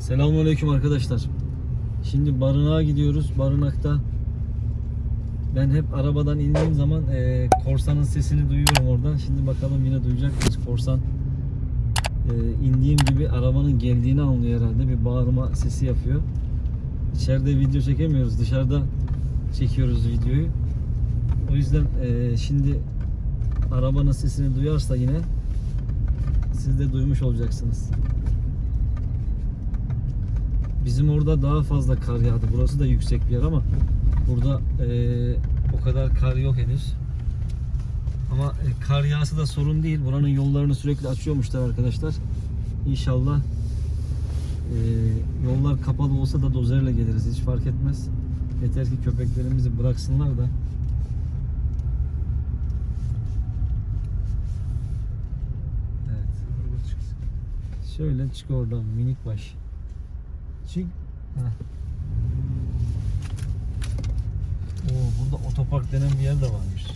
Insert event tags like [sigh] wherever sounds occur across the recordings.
Selamünaleyküm arkadaşlar. Şimdi barınağa gidiyoruz. Barınakta ben hep arabadan indiğim zaman e, korsanın sesini duyuyorum oradan. Şimdi bakalım yine duyacak mıyız? Korsan e, indiğim gibi arabanın geldiğini anlıyor herhalde. Bir bağırma sesi yapıyor. İçeride video çekemiyoruz. Dışarıda çekiyoruz videoyu. O yüzden e, şimdi arabanın sesini duyarsa yine siz de duymuş olacaksınız. Bizim orada daha fazla kar yağdı. Burası da yüksek bir yer ama burada eee, o kadar kar yok henüz. Ama e, kar yağsı da sorun değil. Buranın yollarını sürekli açıyormuşlar arkadaşlar. İnşallah eee, yollar kapalı olsa da dozerle geliriz. Hiç fark etmez. Yeter ki köpeklerimizi bıraksınlar da. Evet. Şöyle çık oradan minik baş. Heh. Oo, burada otopark denen bir yer de varmış.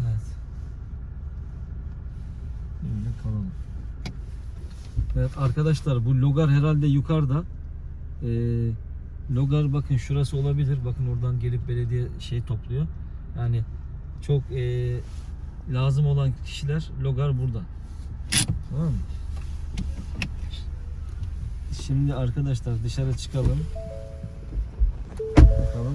Evet. Böyle kalalım. Evet arkadaşlar bu logar herhalde yukarıda. Ee, logar bakın şurası olabilir. Bakın oradan gelip belediye şey topluyor. Yani çok ee, lazım olan kişiler logar burada. Tamam mı? Şimdi arkadaşlar dışarı çıkalım. Bakalım.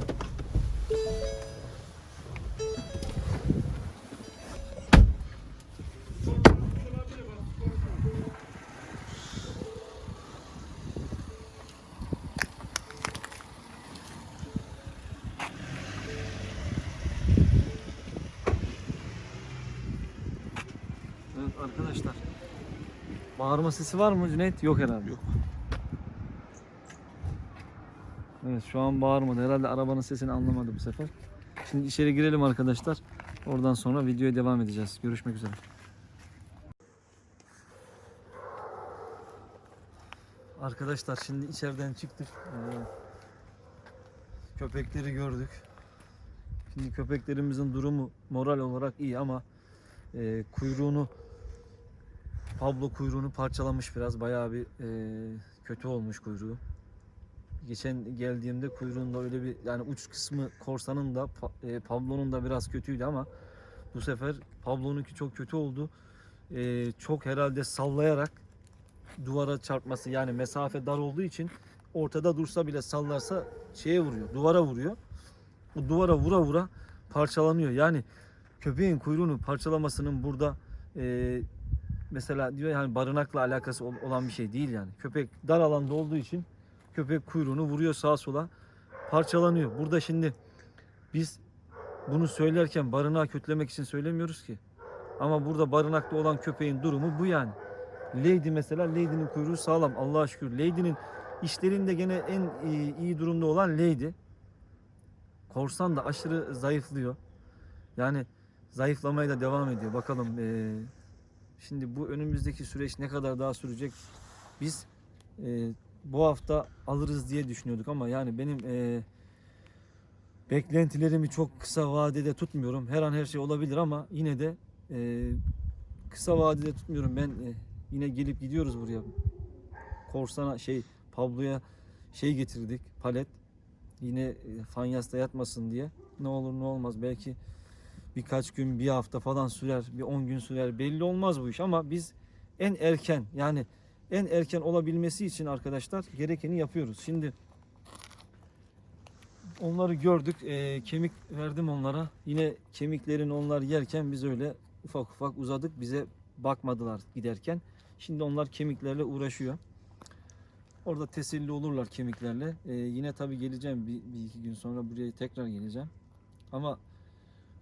Arkadaşlar. Bağırma sesi var mı Cüneyt? Yok herhalde. Yok. Evet şu an bağırmadı. Herhalde arabanın sesini anlamadı bu sefer. Şimdi içeri girelim arkadaşlar. Oradan sonra videoya devam edeceğiz. Görüşmek üzere. Arkadaşlar şimdi içeriden çıktık. Ee, köpekleri gördük. Şimdi köpeklerimizin durumu moral olarak iyi ama e, kuyruğunu Pablo kuyruğunu parçalamış biraz bayağı bir e, kötü olmuş kuyruğu. Geçen geldiğimde kuyruğunda öyle bir yani uç kısmı korsanın da e, Pablo'nun da biraz kötüydü ama bu sefer Pablo'nunki çok kötü oldu. E, çok herhalde sallayarak duvara çarpması yani mesafe dar olduğu için ortada dursa bile sallarsa şeye vuruyor, duvara vuruyor. Bu duvara vura vura parçalanıyor. Yani köpeğin kuyruğunu parçalamasının burada e, mesela diyor yani barınakla alakası ol- olan bir şey değil yani. Köpek dar alanda olduğu için köpek kuyruğunu vuruyor sağa sola parçalanıyor. Burada şimdi biz bunu söylerken barınağı kötülemek için söylemiyoruz ki. Ama burada barınakta olan köpeğin durumu bu yani. Lady mesela Lady'nin kuyruğu sağlam Allah'a şükür. Lady'nin işlerinde gene en iyi, iyi durumda olan Lady. Korsan da aşırı zayıflıyor. Yani zayıflamaya da devam ediyor. Bakalım eee, şimdi bu önümüzdeki süreç ne kadar daha sürecek? Biz eee, bu hafta alırız diye düşünüyorduk ama yani benim eee, beklentilerimi çok kısa vadede tutmuyorum. Her an her şey olabilir ama yine de eee, kısa vadede tutmuyorum. Ben eee, yine gelip gidiyoruz buraya. Korsana şey Pablo'ya şey getirdik palet. Yine e, fanyasta yatmasın diye. Ne olur ne olmaz belki birkaç gün bir hafta falan sürer bir 10 gün sürer belli olmaz bu iş ama biz en erken yani en erken olabilmesi için arkadaşlar gerekeni yapıyoruz. Şimdi onları gördük e, kemik verdim onlara yine kemiklerini onlar yerken biz öyle ufak ufak uzadık bize bakmadılar giderken. Şimdi onlar kemiklerle uğraşıyor. Orada teselli olurlar kemiklerle. Ee, yine tabii geleceğim bir, bir iki gün sonra buraya tekrar geleceğim. Ama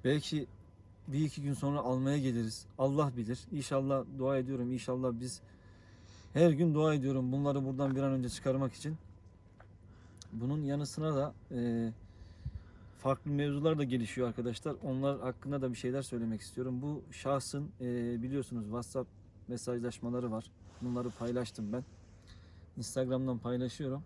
belki bir iki gün sonra almaya geliriz. Allah bilir. İnşallah dua ediyorum. İnşallah biz her gün dua ediyorum bunları buradan bir an önce çıkarmak için. Bunun yanı sıra da e, farklı mevzular da gelişiyor arkadaşlar. Onlar hakkında da bir şeyler söylemek istiyorum. Bu şahsın e, biliyorsunuz WhatsApp mesajlaşmaları var. Bunları paylaştım ben. Instagram'dan paylaşıyorum.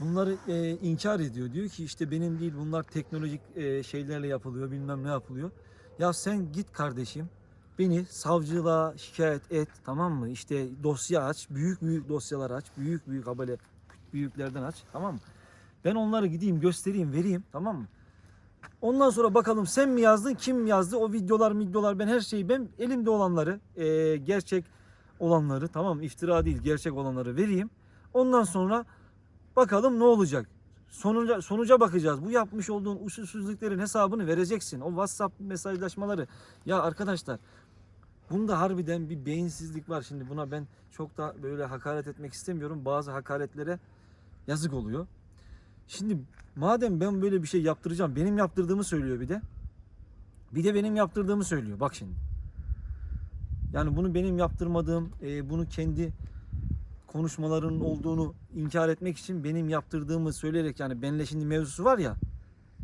Bunları e, inkar ediyor. Diyor ki işte benim değil bunlar teknolojik e, şeylerle yapılıyor bilmem ne yapılıyor. Ya sen git kardeşim beni savcılığa şikayet et tamam mı? İşte dosya aç, büyük büyük dosyalar aç, büyük büyük habale büyüklerden aç tamam mı? Ben onları gideyim göstereyim vereyim tamam mı? Ondan sonra bakalım sen mi yazdın kim yazdı o videolar videolar ben her şeyi ben elimde olanları e, gerçek olanları tamam iftira değil gerçek olanları vereyim. Ondan sonra bakalım ne olacak. Sonuca, sonuca bakacağız. Bu yapmış olduğun usulsüzlüklerin hesabını vereceksin. O WhatsApp mesajlaşmaları. Ya arkadaşlar bunda harbiden bir beyinsizlik var. Şimdi buna ben çok da böyle hakaret etmek istemiyorum. Bazı hakaretlere yazık oluyor. Şimdi madem ben böyle bir şey yaptıracağım. Benim yaptırdığımı söylüyor bir de. Bir de benim yaptırdığımı söylüyor. Bak şimdi. Yani bunu benim yaptırmadığım, e, bunu kendi konuşmalarının olduğunu inkar etmek için benim yaptırdığımı söyleyerek yani benle şimdi mevzusu var ya.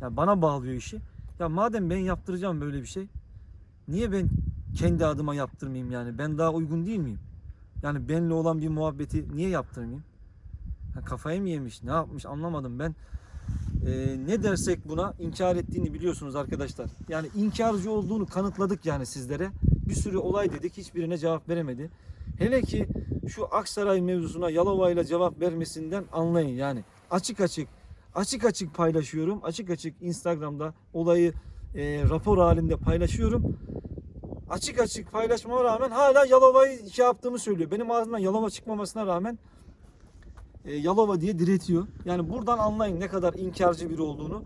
Ya bana bağlıyor işi. Ya madem ben yaptıracağım böyle bir şey. Niye ben kendi adıma yaptırmayayım yani? Ben daha uygun değil miyim? Yani benle olan bir muhabbeti niye yaptırmayayım? Ya kafayı mı yemiş? Ne yapmış? Anlamadım ben. Ee, ne dersek buna inkar ettiğini biliyorsunuz arkadaşlar. Yani inkarcı olduğunu kanıtladık yani sizlere. Bir sürü olay dedik. Hiçbirine cevap veremedi. Hele ki şu Aksaray mevzusuna Yalova ile cevap vermesinden anlayın yani. Açık açık açık açık paylaşıyorum. Açık açık Instagram'da olayı e, rapor halinde paylaşıyorum. Açık açık paylaşmama rağmen hala Yalova'yı şey yaptığımı söylüyor. Benim ağzımdan Yalova çıkmamasına rağmen e, Yalova diye diretiyor. Yani buradan anlayın ne kadar inkarcı biri olduğunu.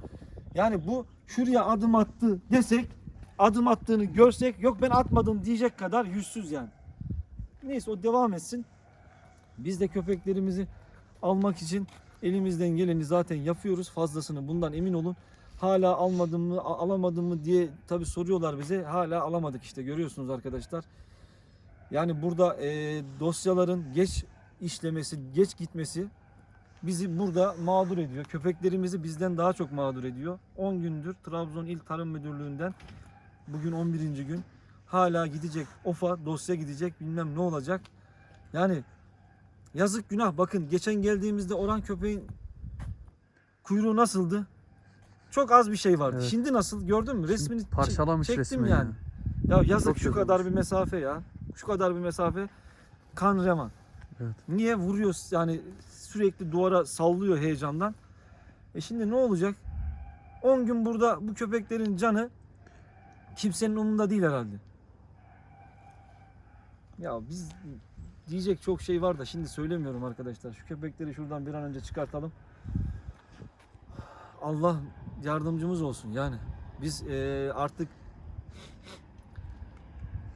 Yani bu şuraya adım attı desek adım attığını görsek yok ben atmadım diyecek kadar yüzsüz yani. Neyse o devam etsin. Biz de köpeklerimizi almak için elimizden geleni zaten yapıyoruz. Fazlasını bundan emin olun. Hala almadım mı, alamadım mı diye tabi soruyorlar bize. Hala alamadık işte görüyorsunuz arkadaşlar. Yani burada e, dosyaların geç işlemesi, geç gitmesi bizi burada mağdur ediyor. Köpeklerimizi bizden daha çok mağdur ediyor. 10 gündür Trabzon İl Tarım Müdürlüğü'nden bugün 11. gün hala gidecek OFA dosya gidecek bilmem ne olacak. Yani yazık günah bakın geçen geldiğimizde oran köpeğin kuyruğu nasıldı? Çok az bir şey vardı. Evet. Şimdi nasıl gördün mü? Resmini çek- Parçalamış çektim resmen yani. Ya yazık Çok şu kadar olmuş. bir mesafe ya. Şu kadar bir mesafe kan revan. Evet. Niye vuruyor yani sürekli duvara sallıyor heyecandan. E şimdi ne olacak? 10 gün burada bu köpeklerin canı kimsenin umurunda değil herhalde. Ya biz diyecek çok şey var da şimdi söylemiyorum arkadaşlar. Şu köpekleri şuradan bir an önce çıkartalım. Allah yardımcımız olsun yani. Biz e, artık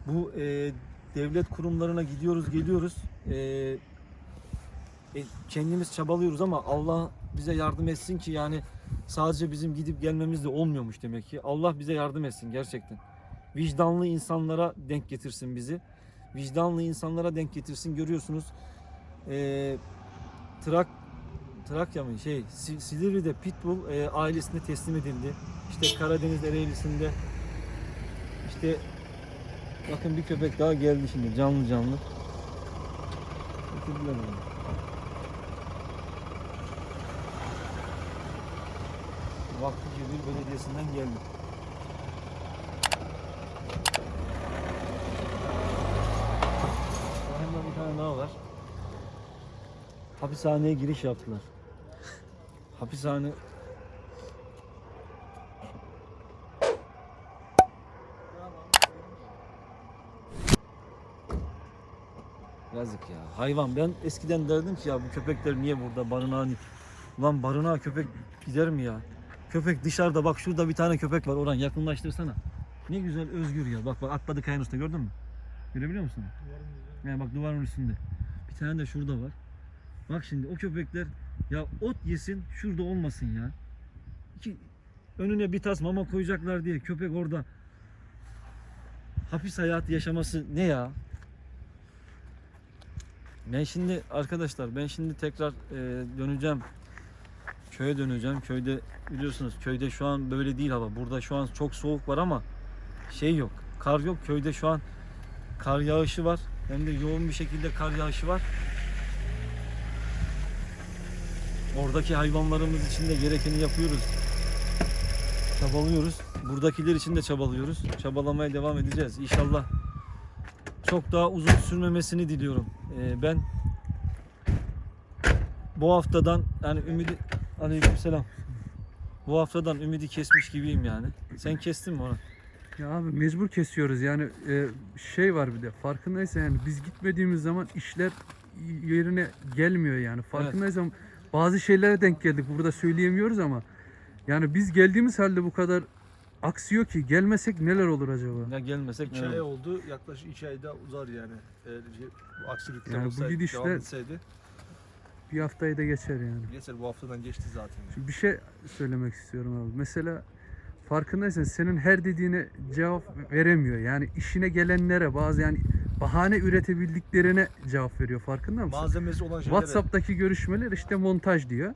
bu e, devlet kurumlarına gidiyoruz geliyoruz. E, e, kendimiz çabalıyoruz ama Allah bize yardım etsin ki yani sadece bizim gidip gelmemiz de olmuyormuş demek ki. Allah bize yardım etsin gerçekten. Vicdanlı insanlara denk getirsin bizi. Vicdanlı insanlara denk getirsin. Görüyorsunuz e, Trak Trakya mı şey Si- Silivri'de Pitbull e, ailesine teslim edildi. İşte Karadeniz Ereğlisi'nde işte bakın bir köpek daha geldi şimdi canlı canlı. Getirdiler onu. Vakfı Cebir Belediyesi'nden geldi. Hemen bir tane daha var. Hapishaneye giriş yaptılar. Hapishane Yazık ya. Hayvan ben eskiden derdim ki ya bu köpekler niye burada barınağa Ulan barınağa köpek gider mi ya? Köpek dışarıda bak şurada bir tane köpek var oradan yakınlaştırsana. Ne güzel özgür ya. Bak bak atladı kayanın üstüne gördün mü? Görebiliyor musun? Yani bak duvarın üstünde. Bir tane de şurada var. Bak şimdi o köpekler ya ot yesin şurada olmasın ya. İki, önüne bir tas mama koyacaklar diye köpek orada hapis hayatı yaşaması ne ya? Ben şimdi arkadaşlar ben şimdi tekrar e, döneceğim. Köye döneceğim. Köyde biliyorsunuz köyde şu an böyle değil hava. Burada şu an çok soğuk var ama şey yok. Kar yok. Köyde şu an kar yağışı var. Hem de yoğun bir şekilde kar yağışı var. Oradaki hayvanlarımız için de gerekeni yapıyoruz. Çabalıyoruz. Buradakiler için de çabalıyoruz. Çabalamaya devam edeceğiz. İnşallah çok daha uzun sürmemesini diliyorum. Ee, ben bu haftadan yani ümidi Aleykümselam. Bu haftadan ümidi kesmiş gibiyim yani. Sen kestin mi onu? Ya abi mecbur kesiyoruz yani e, şey var bir de farkındaysan yani biz gitmediğimiz zaman işler yerine gelmiyor yani farkındaysan bazı şeylere denk geldik burada söyleyemiyoruz ama yani biz geldiğimiz halde bu kadar aksıyor ki gelmesek neler olur acaba? Ya gelmesek İki ne ay olur? oldu. Yaklaşık iki ayda uzar yani. Eğer bu aksilikler Yani bu olsaydı, gidişle- devam etseydi. Bir haftayı da geçer yani. Geçer bu haftadan geçti zaten. Şimdi bir şey söylemek istiyorum abi. Mesela farkındaysan senin her dediğine cevap veremiyor. Yani işine gelenlere bazı yani bahane üretebildiklerine cevap veriyor. Farkında mısın? Malzemesi olan şeylere. WhatsApp'taki görüşmeler işte montaj diyor.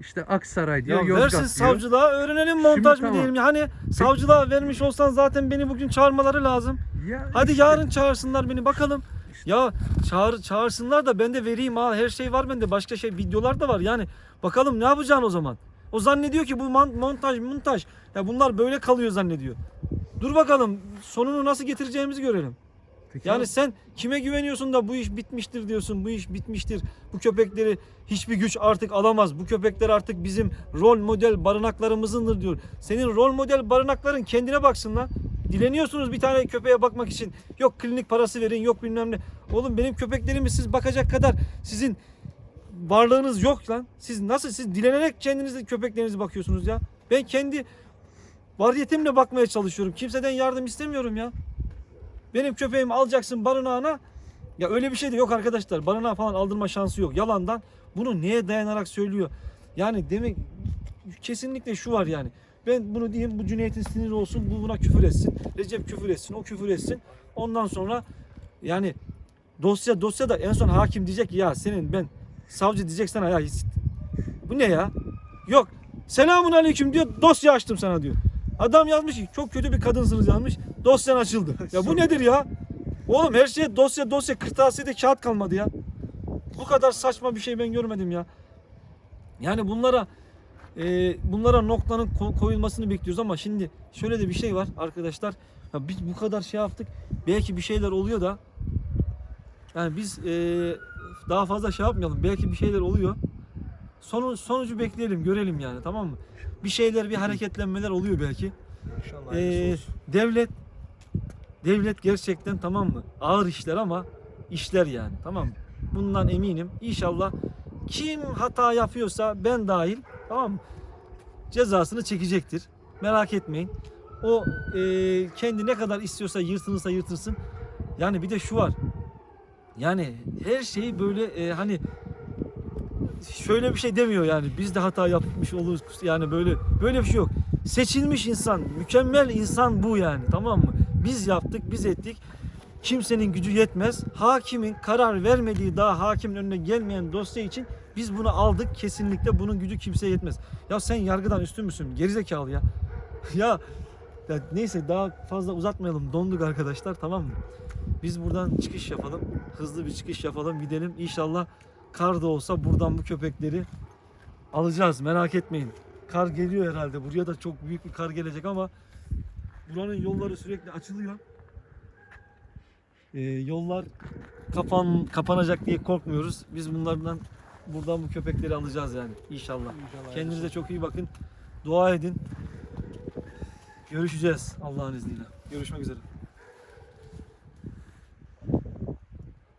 İşte Aksaray diyor, Ya Yozgat versin diyor. savcılığa öğrenelim montaj mı tamam. diyelim. Hani savcılığa vermiş olsan zaten beni bugün çağırmaları lazım. Ya Hadi işte- yarın çağırsınlar beni bakalım. Ya çağır, çağırsınlar da ben de vereyim ha her şey var bende başka şey videolar da var yani bakalım ne yapacaksın o zaman. O zannediyor ki bu montaj montaj ya bunlar böyle kalıyor zannediyor. Dur bakalım sonunu nasıl getireceğimizi görelim. Peki Yani sen kime güveniyorsun da bu iş bitmiştir diyorsun. Bu iş bitmiştir. Bu köpekleri hiçbir güç artık alamaz. Bu köpekler artık bizim rol model barınaklarımızındır diyor. Senin rol model barınakların kendine baksın lan. Dileniyorsunuz bir tane köpeğe bakmak için. Yok klinik parası verin, yok bilmem ne. Oğlum benim köpeklerimi siz bakacak kadar sizin varlığınız yok lan. Siz nasıl siz dilenerek kendinize köpeklerinize bakıyorsunuz ya. Ben kendi variyetimle bakmaya çalışıyorum. Kimseden yardım istemiyorum ya. Benim köpeğimi alacaksın barınağına. Ya öyle bir şey de yok arkadaşlar. Barınağa falan aldırma şansı yok. Yalandan bunu neye dayanarak söylüyor? Yani demek kesinlikle şu var yani. Ben bunu diyeyim bu Cüneyt'in siniri olsun. Bu buna küfür etsin. Recep küfür etsin. O küfür etsin. Ondan sonra yani dosya dosya da en son hakim diyecek ki ya senin ben savcı diyecek sana ya bu ne ya? Yok. Selamun aleyküm diyor. Dosya açtım sana diyor. Adam yazmış ki çok kötü bir kadınsınız yazmış. Dosyan açıldı. [laughs] Ya bu nedir ya? Oğlum her şey dosya dosya kırtasiyede kağıt kalmadı ya. Bu kadar saçma bir şey ben görmedim ya. Yani bunlara e, bunlara noktanın ko- koyulmasını bekliyoruz ama şimdi şöyle de bir şey var arkadaşlar. Ya biz bu kadar şey yaptık. Belki bir şeyler oluyor da yani biz e, daha fazla şey yapmayalım. Belki bir şeyler oluyor. Sonu, sonucu bekleyelim, görelim yani tamam mı? Bir şeyler, bir hareketlenmeler oluyor belki. İnşallah Ee, devlet devlet gerçekten tamam mı? Ağır işler ama işler yani tamam mı? Bundan eminim. İnşallah kim hata yapıyorsa ben dahil tamam mı? Cezasını çekecektir. Merak etmeyin. O e, kendi ne kadar istiyorsa yırtınırsa yırtırsın. Yani bir de şu var. Yani her şeyi böyle e, hani şöyle bir şey demiyor yani biz de hata yapmış oluruz yani böyle böyle bir şey yok. Seçilmiş insan, mükemmel insan bu yani tamam mı? Biz yaptık, biz ettik. Kimsenin gücü yetmez. Hakimin karar vermediği daha hakimin önüne gelmeyen dosya için biz bunu aldık. Kesinlikle bunun gücü kimseye yetmez. Ya sen yargıdan üstün müsün? Gerizekalı ya. [laughs] ya, ya neyse daha fazla uzatmayalım. Donduk arkadaşlar tamam mı? Biz buradan çıkış yapalım. Hızlı bir çıkış yapalım. Gidelim. İnşallah kar da olsa buradan bu köpekleri alacağız. Merak etmeyin. Kar geliyor herhalde. Buraya da çok büyük bir kar gelecek ama buranın yolları sürekli açılıyor. Ee, yollar kapan kapanacak diye korkmuyoruz. Biz bunlardan buradan bu köpekleri alacağız yani inşallah. İnşallah Kendinize çok iyi bakın. Dua edin. Görüşeceğiz Allah'ın izniyle. Görüşmek üzere.